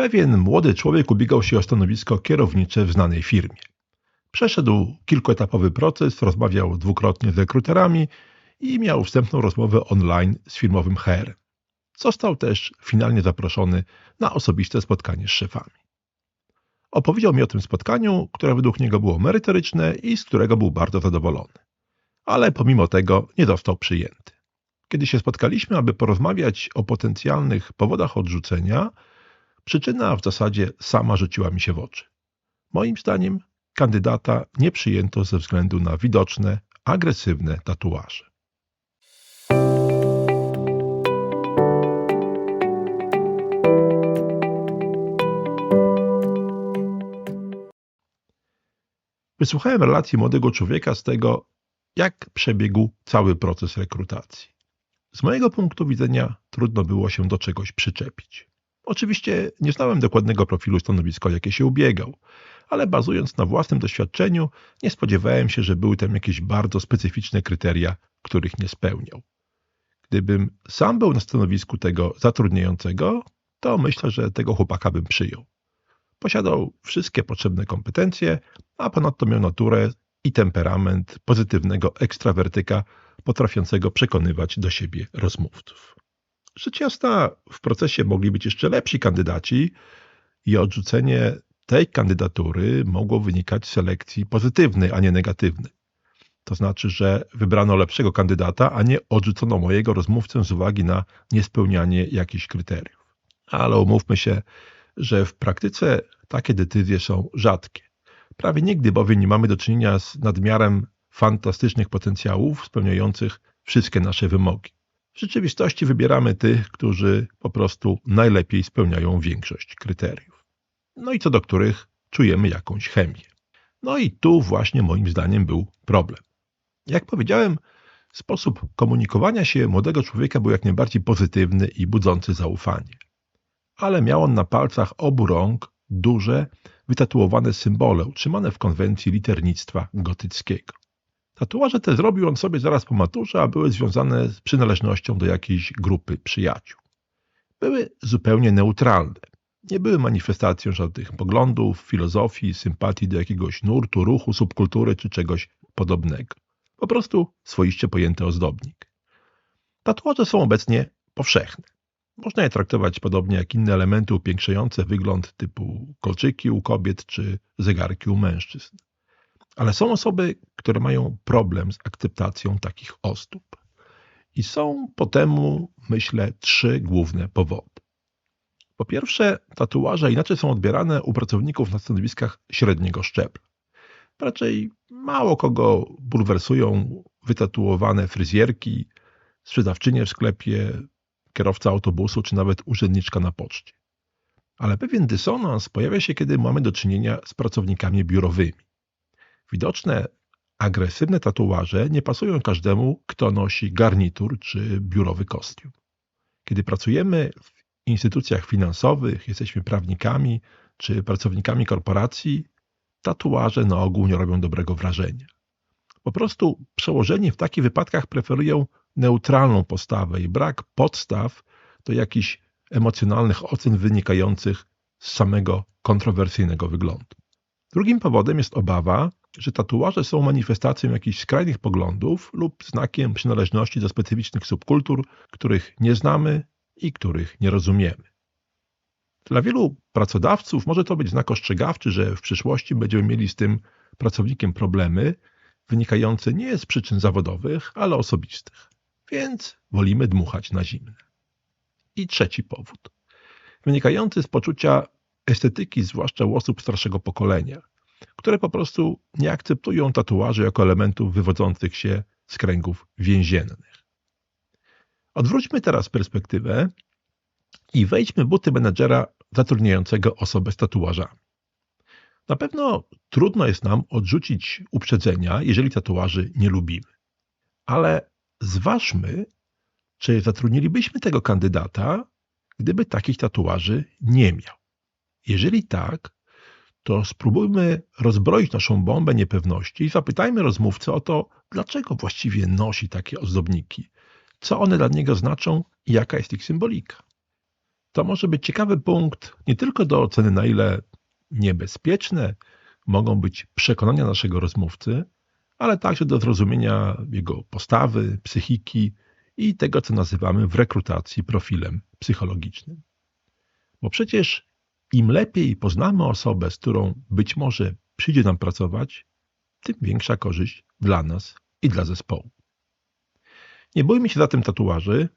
Pewien młody człowiek ubiegał się o stanowisko kierownicze w znanej firmie. Przeszedł kilkuetapowy proces, rozmawiał dwukrotnie z rekruterami i miał wstępną rozmowę online z firmowym HR. Został też finalnie zaproszony na osobiste spotkanie z szefami. Opowiedział mi o tym spotkaniu, które według niego było merytoryczne i z którego był bardzo zadowolony. Ale pomimo tego nie został przyjęty. Kiedy się spotkaliśmy, aby porozmawiać o potencjalnych powodach odrzucenia, przyczyna w zasadzie sama rzuciła mi się w oczy. Moim zdaniem kandydata nie przyjęto ze względu na widoczne, agresywne tatuaże. Wysłuchałem relacji młodego człowieka z tego, jak przebiegł cały proces rekrutacji. Z mojego punktu widzenia trudno było się do czegoś przyczepić. Oczywiście nie znałem dokładnego profilu stanowiska, jakie się ubiegał, ale bazując na własnym doświadczeniu, nie spodziewałem się, że były tam jakieś bardzo specyficzne kryteria, których nie spełniał. Gdybym sam był na stanowisku tego zatrudniającego, to myślę, że tego chłopaka bym przyjął. Posiadał wszystkie potrzebne kompetencje, a ponadto miał naturę i temperament pozytywnego ekstrawertyka, potrafiącego przekonywać do siebie rozmówców. Rzecz jasna, w procesie mogli być jeszcze lepsi kandydaci i odrzucenie tej kandydatury mogło wynikać z selekcji pozytywnej, a nie negatywnej. To znaczy, że wybrano lepszego kandydata, a nie odrzucono mojego rozmówcę z uwagi na niespełnianie jakichś kryteriów. Ale umówmy się, że w praktyce takie decyzje są rzadkie. Prawie nigdy bowiem nie mamy do czynienia z nadmiarem fantastycznych potencjałów spełniających wszystkie nasze wymogi. W rzeczywistości wybieramy tych, którzy po prostu najlepiej spełniają większość kryteriów. No i co do których czujemy jakąś chemię. No i tu właśnie moim zdaniem był problem. Jak powiedziałem, sposób komunikowania się młodego człowieka był jak najbardziej pozytywny i budzący zaufanie. Ale miał on na palcach obu rąk duże, wytatuowane symbole utrzymane w konwencji liternictwa gotyckiego. Tatuaże te zrobił on sobie zaraz po maturze, a były związane z przynależnością do jakiejś grupy przyjaciół. Były zupełnie neutralne. Nie były manifestacją żadnych poglądów, filozofii, sympatii do jakiegoś nurtu, ruchu, subkultury czy czegoś podobnego. Po prostu swoiście pojęty ozdobnik. Tatuaże są obecnie powszechne. Można je traktować podobnie jak inne elementy upiększające wygląd typu kolczyki u kobiet czy zegarki u mężczyzn. Ale są osoby, które mają problem z akceptacją takich ozdób. I są po temu, myślę, trzy główne powody. Po pierwsze, tatuaże inaczej są odbierane u pracowników na stanowiskach średniego szczebla. Raczej mało kogo bulwersują wytatuowane fryzjerki, sprzedawczynie w sklepie, kierowca autobusu czy nawet urzędniczka na poczcie. Ale pewien dysonans pojawia się, kiedy mamy do czynienia z pracownikami biurowymi. Widoczne agresywne tatuaże nie pasują każdemu, kto nosi garnitur czy biurowy kostium. Kiedy pracujemy w instytucjach finansowych, jesteśmy prawnikami czy pracownikami korporacji, tatuaże na ogół nie robią dobrego wrażenia. Po prostu przełożeni w takich wypadkach preferują neutralną postawę i brak podstaw do jakichś emocjonalnych ocen wynikających z samego kontrowersyjnego wyglądu. Drugim powodem jest obawa, że tatuaże są manifestacją jakichś skrajnych poglądów lub znakiem przynależności do specyficznych subkultur, których nie znamy i których nie rozumiemy. Dla wielu pracodawców może to być znak ostrzegawczy, że w przyszłości będziemy mieli z tym pracownikiem problemy wynikające nie z przyczyn zawodowych, ale osobistych. Więc wolimy dmuchać na zimne. I trzeci powód. Wynikający z poczucia estetyki, zwłaszcza u osób starszego pokolenia, które po prostu nie akceptują tatuaży jako elementów wywodzących się z kręgów więziennych. Odwróćmy teraz perspektywę i wejdźmy buty menedżera zatrudniającego osobę z tatuażami. Na pewno trudno jest nam odrzucić uprzedzenia, jeżeli tatuaży nie lubimy. Ale zważmy, czy zatrudnilibyśmy tego kandydata, gdyby takich tatuaży nie miał. Jeżeli tak, to spróbujmy rozbroić naszą bombę niepewności i zapytajmy rozmówcę o to, dlaczego właściwie nosi takie ozdobniki, co one dla niego znaczą i jaka jest ich symbolika. to może być ciekawy punkt nie tylko do oceny, na ile niebezpieczne mogą być przekonania naszego rozmówcy, ale także do zrozumienia jego postawy, psychiki i tego, co nazywamy w rekrutacji profilem psychologicznym. Bo przecież im lepiej poznamy osobę, z którą być może przyjdzie nam pracować, tym większa korzyść dla nas i dla zespołu. Nie bójmy się zatem tatuaży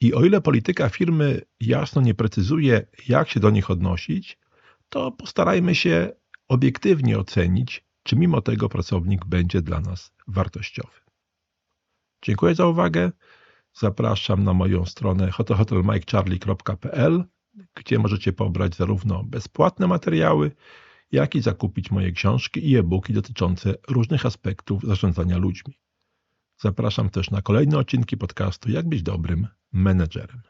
i o ile polityka firmy jasno nie precyzuje, jak się do nich odnosić, to postarajmy się obiektywnie ocenić, czy mimo tego pracownik będzie dla nas wartościowy. Dziękuję za uwagę. Zapraszam na moją stronę hotelmikecharlie.pl, gdzie możecie pobrać zarówno bezpłatne materiały, jak i zakupić moje książki i e-booki dotyczące różnych aspektów zarządzania ludźmi. Zapraszam też na kolejne odcinki podcastu Jak być dobrym menedżerem.